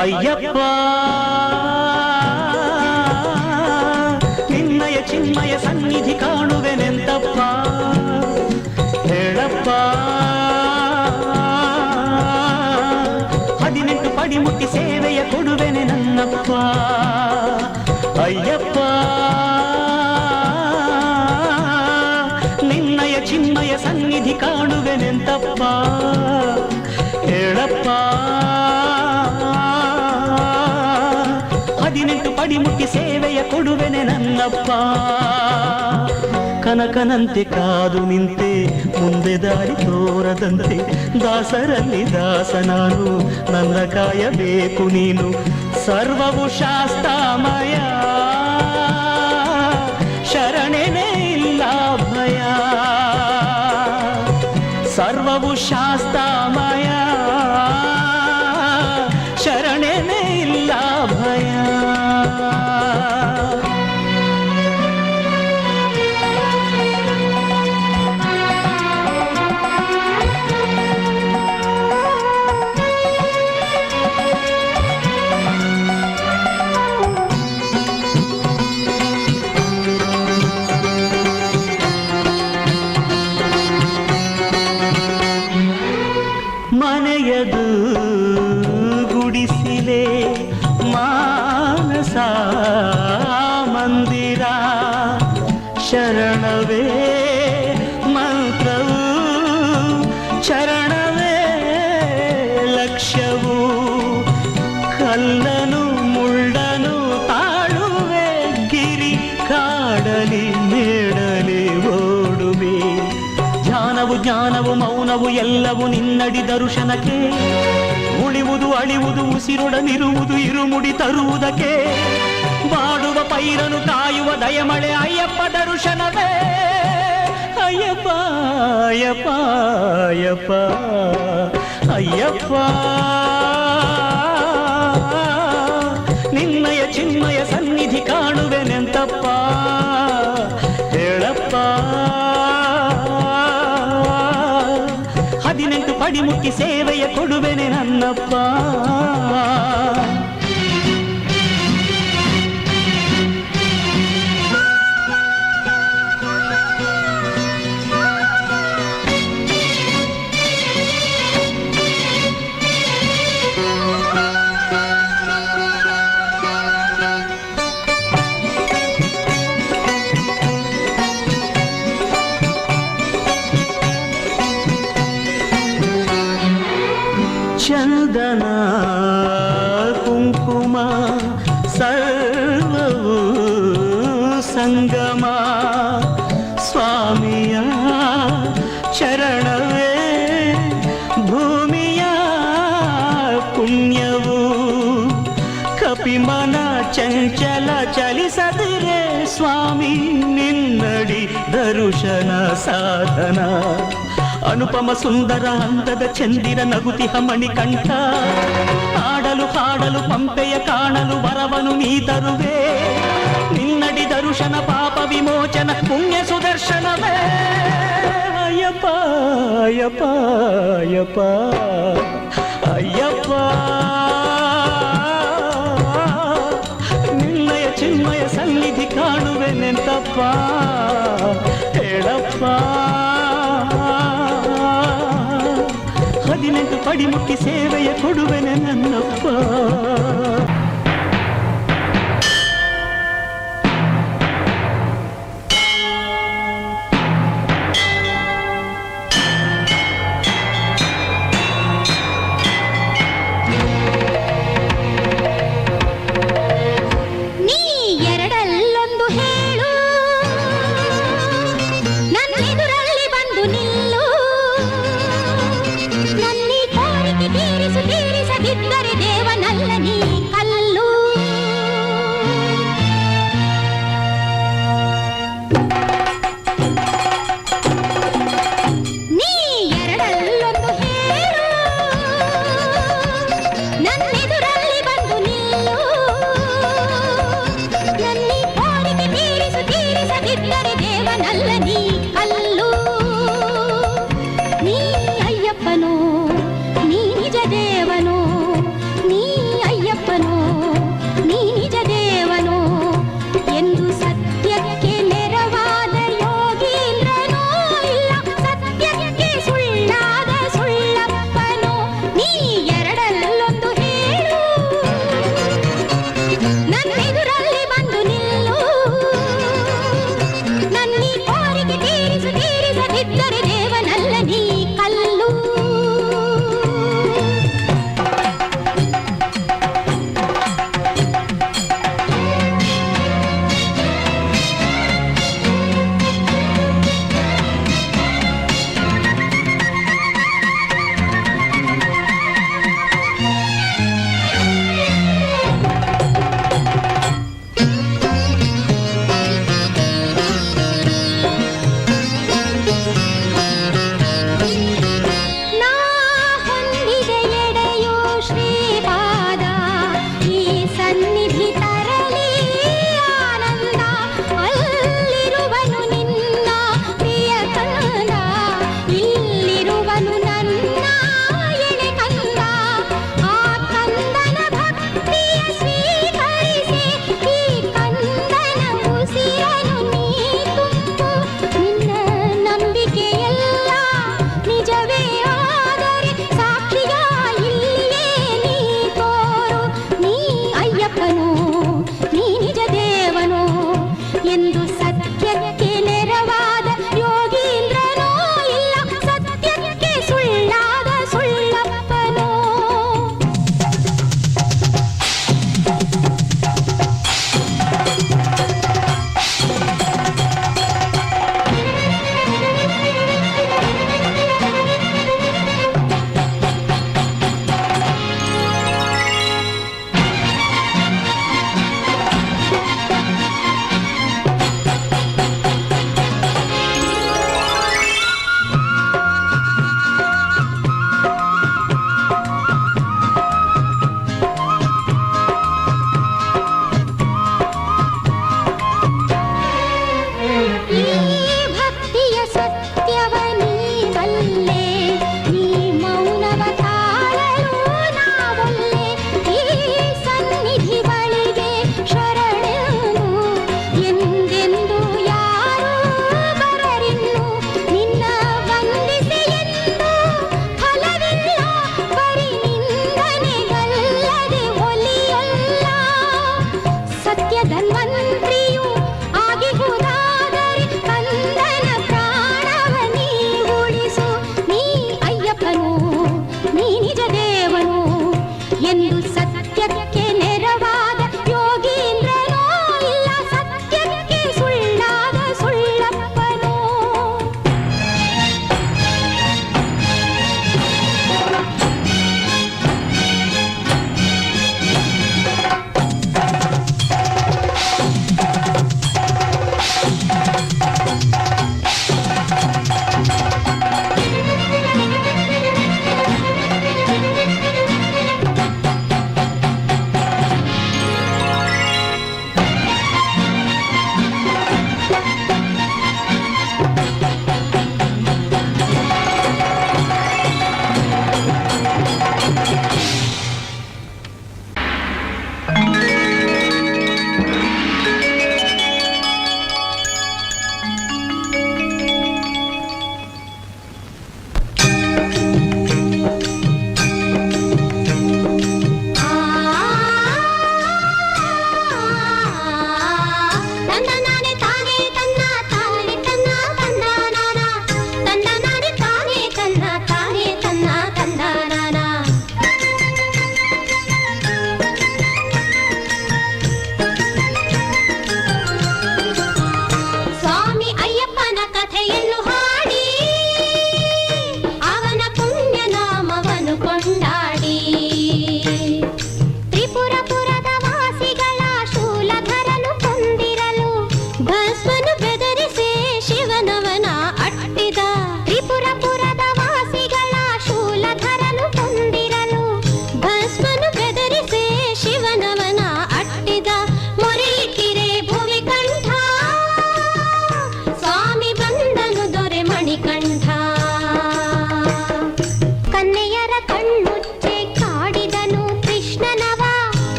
ಅಯ್ಯಪ್ಪ. ನಿನ್ನಯ ಚಿನ್ಮಯ ಸನ್ನಿಧಿ ಕಾಣುವೆನೆಂದಪ್ಪ ಹೇಳಪ್ಪ. ಹದಿನೆಂಟು ಪಡಿ ಮುಟ್ಟಿ ಸೇವೆಯ ಕೊಡುವೆನೆ ನನ್ನಪ್ಪ. ಅಯ್ಯಪ್ಪ. ನಿನ್ನಯ, ಚಿನ್ಮಯ ಸನ್ನಿಧಿ ಕಾಣುವೆನೆಂತಪ್ಪ. ಹದಿನೆಂಟು ಪಡಿ ಮುಟ್ಟಿ ಸೇವೆಯ ಕೊಡುವೆನೆ ನನ್ನಪ್ಪ ಕನಕನಂತೆ ಕಾದು ನಿಂತೆ ಮುಂದೆ ದಾರಿ ತೋರದಂತೆ ದಾಸರಲ್ಲಿ ದಾಸ ನಾನು ನನ್ನ ಕಾಯಬೇಕು ನೀನು ಸರ್ವವು ಶಾಸ್ತಾಮಯ ಶರಣೆನೇ ಇಲ್ಲ ಭಯ ಸರ್ವವು ಶಾಸ್ತಾಮಯ ಶರಣೆನೇ ಮನೆಯದು ಗುಡಿಸಿಲೆ ಮಾನಸ ದರ್ಶನಕ್ಕೆ, ಉಳಿವುದು ಅಳಿವುದು, ಉಸಿರೊಡನಿರುವುದು, ಇರುಮುಡಿ ತರುವುದಕ್ಕೆ, ಬಾಡುವ ಪೈರನು ಕಾಯುವ ದಯಮಳೆ, ಅಯ್ಯಪ್ಪ ದರ್ಶನವೇ. ಅಯ್ಯಪ್ಪ ಅಯ್ಯಪ್ಪ ಅಯ್ಯಪ್ಪ ಅಯ್ಯಪ್ಪ. ಮುಟ್ಟಿ ಸೇವೆಯ ಕೊಡುವೆನೆ ನನ್ನಪ್ಪ ದರುಶನ ಸಾಧನ ಅನುಪಮ ಸುಂದರ ಅಂದದ ಚಂದಿರ ನಗುತಿಹ ಮಣಿಕಂಠ ಆಡಲು ಹಾಡಲು ಪಂಪೆಯ ಕಾಣಲು ವರವನು ನೀ ತರುವೆ ನಿನ್ನಡಿ ದರುಶನ ಪಾಪ ವಿಮೋಚನ ಪುಣ್ಯ ಸುದರ್ಶನವೇ ಅಯ್ಯಪ್ಪ ಅಯ್ಯಪ್ಪ ಅಯ್ಯಪ್ಪ ಅಯ್ಯಪ್ಪ ನಿನ್ನಯ ಚಿನ್ಮಯ ಸನ್ನಿಧಿ ಕಾಣುವೆನೆಂತಪ್ಪ ಹೇಳಪ್ಪ ಹದಿನೆಂಟು ಪಡಿ ಮುಟ್ಟಿ ಸೇವೆಯ ಕೊಡುವೆನೆ ನನ್ನಪ್ಪ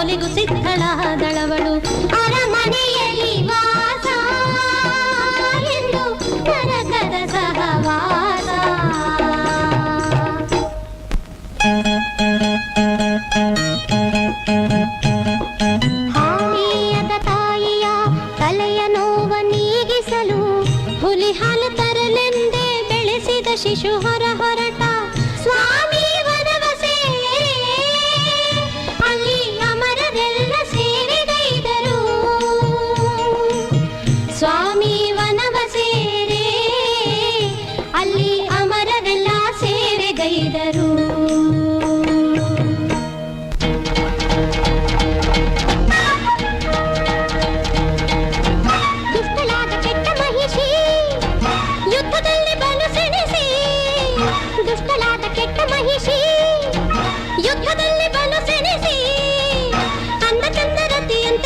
ಕೊಲೆಗೂ ಸಿದ್ಧಳಾದಳವಳು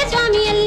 ಸ್ವಾಮಿಯಲ್ಲ